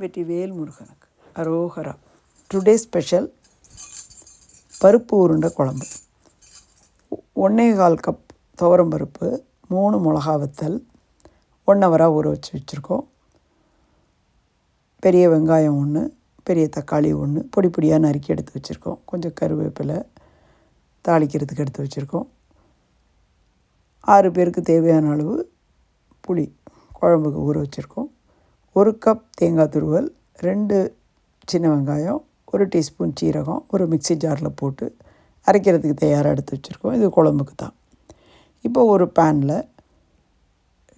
வெற்றிவேல் முருகனுக்கு. அரோகரா. Today special பருப்பு உருண்டை குழம்பு. ஒன்றே கால் கப் துவரம் பருப்பு மூணு மிளகா வத்தல் ஒன் ஹவராக ஊற வச்சு வச்சுருக்கோம். பெரிய வெங்காயம் ஒன்று பெரிய தக்காளி ஒன்று பொடி பொடியாக நறுக்கி எடுத்து வச்சுருக்கோம். கொஞ்சம் கருவேப்பிலை தாளிக்கிறதுக்கு எடுத்து வச்சுருக்கோம். ஆறு பேருக்கு தேவையான அளவு புளி குழம்புக்கு ஊற வச்சுருக்கோம். ஒரு கப் தேங்காய் துருவல் ரெண்டு சின்ன வெங்காயம் ஒரு டீஸ்பூன் சீரகம் ஒரு மிக்ஸி ஜாரில் போட்டு அரைக்கிறதுக்கு தயாராக எடுத்து வச்சுருக்கோம். இது குழம்புக்கு தான். இப்போ ஒரு பேனில்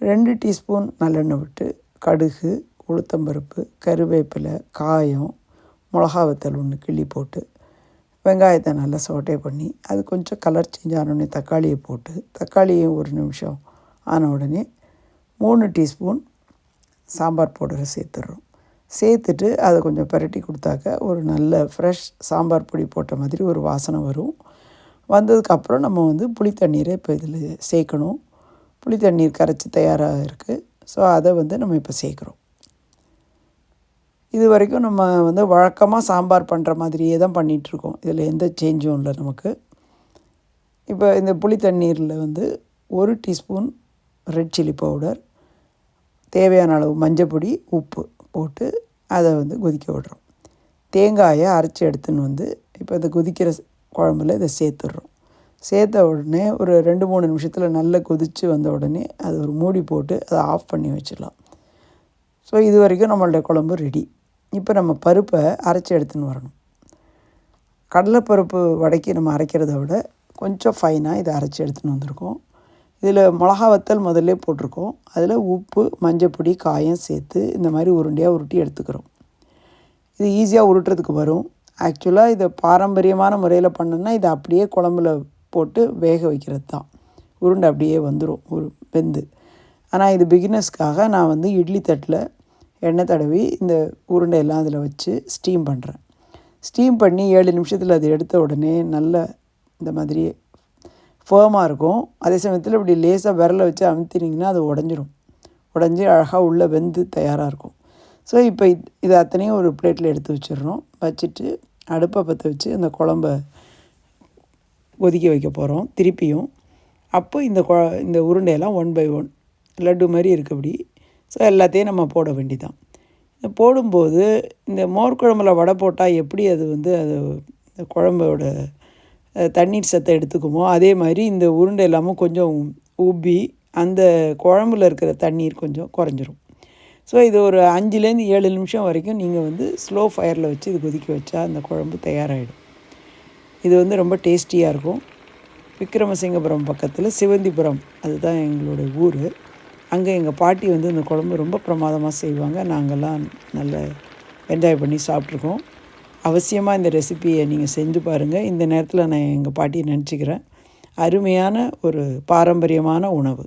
ரெண்டு டீஸ்பூன் நல்லெண்ணெய் விட்டு கடுகு உளுத்தம்பருப்பு கருவேப்பிலை காயம் மிளகா வத்தல் ஒன்று கிள்ளி போட்டு வெங்காயத்தை நல்லா சோட்டே பண்ணி அது கொஞ்சம் கலர் சேஞ்ச் ஆனோடனே தக்காளியை போட்டு தக்காளியும் ஒரு நிமிஷம் ஆன உடனே மூணு டீஸ்பூன் சாம்பார் பவுடரை சேர்த்துடுறோம். சேர்த்துட்டு அதை கொஞ்சம் பரட்டி கொடுத்தாக்க ஒரு நல்ல ஃப்ரெஷ் சாம்பார் பொடி போட்ட மாதிரி ஒரு வாசனை வரும். வந்ததுக்கப்புறம் நம்ம வந்து புளி தண்ணீரை இப்போ இதில் சேர்க்கணும். புளி தண்ணீர் கரைச்சி தயாராக இருக்குது ஸோ அதை வந்து நம்ம இப்போ சேர்க்குறோம். இது வரைக்கும் நம்ம வந்து வழக்கமாக சாம்பார் பண்ணுற மாதிரியே தான் பண்ணிகிட்ருக்கோம் இதில் எந்த சேஞ்சும் இல்லை நமக்கு. இப்போ இந்த புளி தண்ணீரில் வந்து ஒரு டீஸ்பூன் ரெட் சில்லி பவுடர் தேவையான அளவு மஞ்சப்பொடி உப்பு போட்டு அதை வந்து கொதிக்க விடுறோம். தேங்காயை அரைச்சி எடுத்துன்னு வந்து இப்போ இந்த கொதிக்கிற குழம்புல இதை சேர்த்துடுறோம். சேர்த்த உடனே ஒரு ரெண்டு மூணு நிமிஷத்தில் நல்லா கொதித்து வந்த உடனே அது ஒரு மூடி போட்டு அதை ஆஃப் பண்ணி வச்சிடலாம். ஸோ இது வரைக்கும் நம்மளோட குழம்பு ரெடி. இப்போ நம்ம பருப்பை அரைச்சி எடுத்துன்னு வரணும். கடலைப்பருப்பு வடைக்கு நம்ம அரைக்கிறத விட கொஞ்சம் ஃபைனாக இதை அரைச்சி எடுத்துன்னு வந்திருக்கோம். இதில் மிளகா வத்தல் முதல்ல போட்டிருக்கோம். அதில் உப்பு மஞ்சப்பொடி காயம் சேர்த்து இந்த மாதிரி உருண்டையாக உருட்டி எடுத்துக்கிறோம். இது ஈஸியாக உருட்டுறதுக்கு வரும். ஆக்சுவலாக இதை பாரம்பரியமான முறையில் பண்ணோன்னா இதை அப்படியே குழம்புல போட்டு வேக வைக்கிறது தான். உருண்டை அப்படியே வந்துடும் ஒரு வெந்து. ஆனால் இது பிகினர்ஸ்க்காக நான் வந்து இட்லி தட்டில் எண்ணெய் தடவி இந்த உருண்டை எல்லாம் அதில் வச்சு ஸ்டீம் பண்ணுறேன் ஸ்டீம் பண்ணி ஏழு நிமிஷத்தில் அது எடுத்த உடனே நல்ல இந்த மாதிரி ஃபேமாக இருக்கும். அதே சமயத்தில் இப்படி லேசாக விரலை வச்சு அமுத்தினீங்கன்னா அது உடஞ்சிரும். உடஞ்சி அழகாக உள்ளே வெந்து தயாராக இருக்கும். ஸோ இப்போ இது அத்தனையும் ஒரு பிளேட்டில் எடுத்து வச்சிடுறோம். வச்சுட்டு அடுப்பை பற்ற வச்சு அந்த குழம்ப கொதிக்க வைக்க போகிறோம் திருப்பியும் அப்போ இந்த கொ இந்த உருண்டையெல்லாம் ஒன் பை ஒன் லட்டு மாதிரி இருக்கபடி ஸோ எல்லாத்தையும் நம்ம போட வேண்டிதான். போடும்போது இந்த மோர் குழம்புல வடை போட்டால் எப்படி அது வந்து அது இந்த குழம்போட தண்ணீர் சத்தை எடுத்துக்குமோ அதே மாதிரி இந்த உருண்டை எல்லாமும் கொஞ்சம் உப்பி அந்த குழம்புல இருக்கிற தண்ணீர் கொஞ்சம் குறைஞ்சிரும். ஸோ இது ஒரு அஞ்சுலேருந்து ஏழு நிமிஷம் வரைக்கும் நீங்கள் வந்து ஸ்லோ ஃபயரில் வச்சு இது கொதிக்க வச்சா அந்த குழம்பு தயாராகிடும் இது வந்து ரொம்ப டேஸ்டியாக இருக்கும். விக்ரமசிங்கபுரம் பக்கத்தில் சிவந்திபுரம் அதுதான் எங்களுடைய ஊர். அங்கே எங்கள் பாட்டி வந்து இந்த குழம்பு ரொம்ப பிரமாதமாக செய்வாங்க. நாங்கள்லாம் நல்ல என்ஜாய் பண்ணி சாப்பிட்ருக்கோம் அவசியமாக இந்த ரெசிப்பியை நீங்கள் செஞ்சு பாருங்கள் இந்த நேரத்தில் நான் எங்கள் பாட்டியை நினச்சிக்கிறேன். அருமையான ஒரு பாரம்பரியமான உணவு.